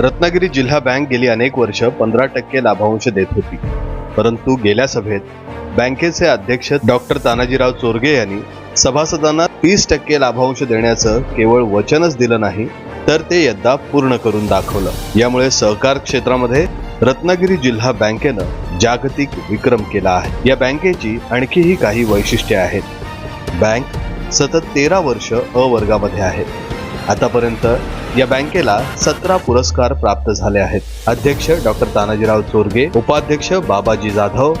रत्नागिरी जिल्हा बँक गेली अनेक वर्ष पंधरा टक्के लाभांश देत होती. परंतु गेल्या सभेत बँकेचे अध्यक्ष डॉक्टर तानाजीराव चोरगे यांनी सभासदांना तीस टक्के लाभांश देण्याचं केवळ वचनच दिलं नाही तर ते यद्दा पूर्ण करून दाखवलं. यामुळे सहकार क्षेत्रामध्ये रत्नागिरी जिल्हा बँकेनं जागतिक विक्रम केला आहे. या बँकेची आणखीही काही वैशिष्ट्ये आहेत. बँक सतत तेरा वर्ष अ वर्गामध्ये आहे. आतापर्यंत या बँकेला सतरा पुरस्कार प्राप्त झाले आहेत. अध्यक्ष डॉक्टर तानाजीराव चोरगे उपाध्यक्ष बाबाजी जाधव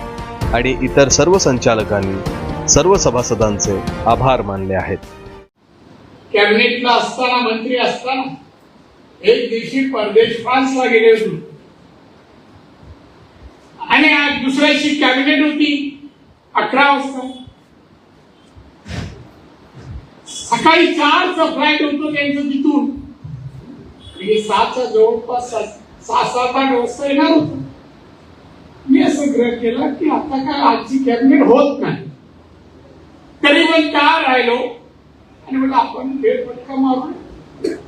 आणि इतर सर्व संचालकांनी सर्व सभासदांचे आभार मानले आहेत. कॅबिनेटला असताना मंत्री असताना एक दिवशी परदेश फ्रान्सला गेले होते. आणि आज दुसऱ्याची कॅबिनेट होती अकरा वाजता. सकाळी चारचं फ्लाईट होतं त्यांचं तिथून. म्हणजे सातच्या जवळपास सहा सात आठ वाजता येणार होतो. मी असं ग्रह केला की आता काय आजची कॅबिनेट होत नाही. तरी पण का राहिलो. आणि म्हटलं आपण फेरफटका मारू.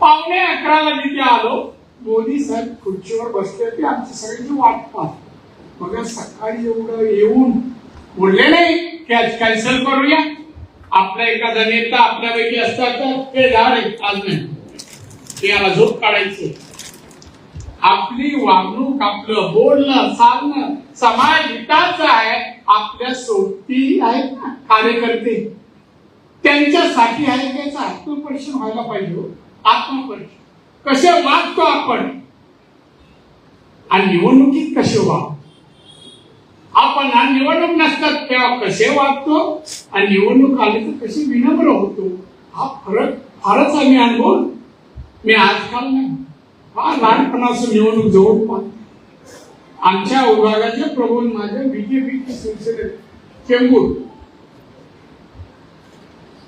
पावणे अकराला तिथे आलो. मोदी साहेब खुर्चीवर बसले ते आमची सगळ्यांची वाट पाहत. मग सकाळी एवढं येऊन बोलले नाही की आज कॅन्सल करूया. आपला एखादा नेता आपल्यापैकी असतात तर ते झाड आज नाही. ते याला झोप काढायचे. आपली वागणूक आपलं बोलणं चालणं समाज हिताचं आहे. आपल्या सोबती आहेत ना कार्यकर्ते. त्यांच्यासाठी आहे त्याचं आत्मपरीक्षण व्हायला पाहिजे हो? आत्मपरीक्षण. कसे वागतो आपण? आणि निवडणुकीत कसे वागतो? आपण हा निवडणूक नसतात तेव्हा कसे वागतो आणि निवडणूक आली तर कसे विनम्र होतो हा फरक फारच आम्ही अनुभव मी आजकाल नाही. हा लहानपणापासून निवडणूक जवळ पाहतो. आमच्या विभागाचे प्रभू माझ्या बीजेपीची शिवसेने चेंबूर.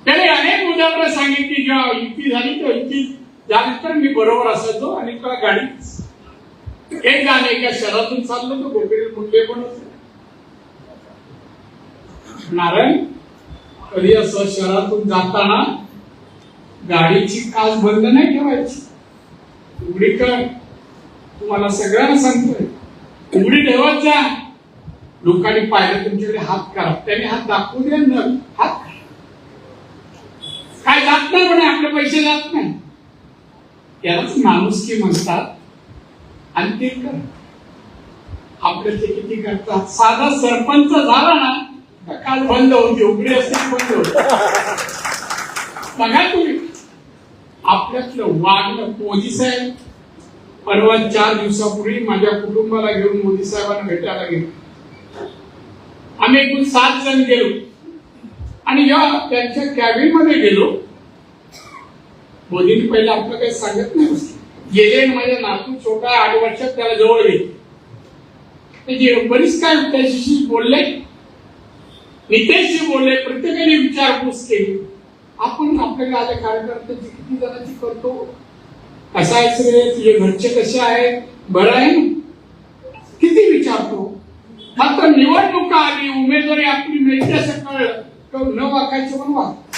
त्याने अनेक उदाहरणं सांगितली जेव्हा युती झाली तेव्हा युती झाली तर मी बरोबर असायचो आणि तुला गाडी. एक गाणं एका शहरातून चाललो तो गोपीनाथ मुंडे पण होते. नारायण कधी असं शहरातून जाताना गाडीची काच बंद नाही ठेवायची? उघडी कर. तुम्हाला सगळ्यांना सांगतोय. उघडी ठेवत जा. लोकांनी पाहिलं तुमच्याकडे हात करा. त्याने हात दाखवू द्या न. हात काय जात नाही म्हणे आपले पैसे जात नाही. त्यालाच माणुसकी म्हणतात. आणि ते कर. आपले ते किती करतात? साधा सरपंच झाला ना काल बंद होती उघडी असते बंद होती बघा तुम्ही. आपल्यातलं वागणं मोदी साहेब. परवा चार दिवसापूर्वी माझ्या कुटुंबाला घेऊन मोदी साहेबांना भेटायला गेलो. आम्ही एकूण सात जण गेलो. आणि या त्यांच्या कॅबिनमध्ये गेलो मोदींनी पहिले आपलं काही सांगत नाही. गेले आणि माझ्या नातू छोटा आठ वर्षात त्याला जवळ गेले. म्हणजे बरीच काय त्याच्याशी बोलले. नितेशजी बोलले प्रत्येकाने विचारपूस केली. आपण आपल्या आल्या कार्यकर्त्यांची किती जणांची करतो? कसा आहेस रे तुझे घरचे कसे आहेत? बरं आहे किती विचारतो? मात्र निवडणुका आली उमेदवारी आपली मिळते असं कळलं. तर न वाकायचं पण वाक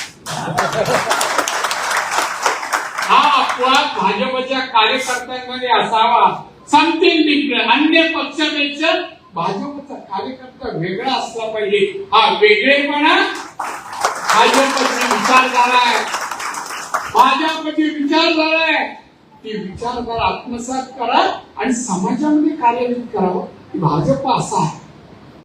हा अपवाद भाजपच्या कार्यकर्त्यांमध्ये असावा. समथिंग डिफरंट अन्य पक्षापेक्षा भाजपचा कार्यकर्ता वेगळा असला पाहिजे. हा वेगळेपणा भाजपची विचारधारा आहे. भाजपची विचारधारा आहे. ती विचारधारा आत्मसात करा आणि समाजामध्ये कार्यान्वित करावं. भाजप असा आहे.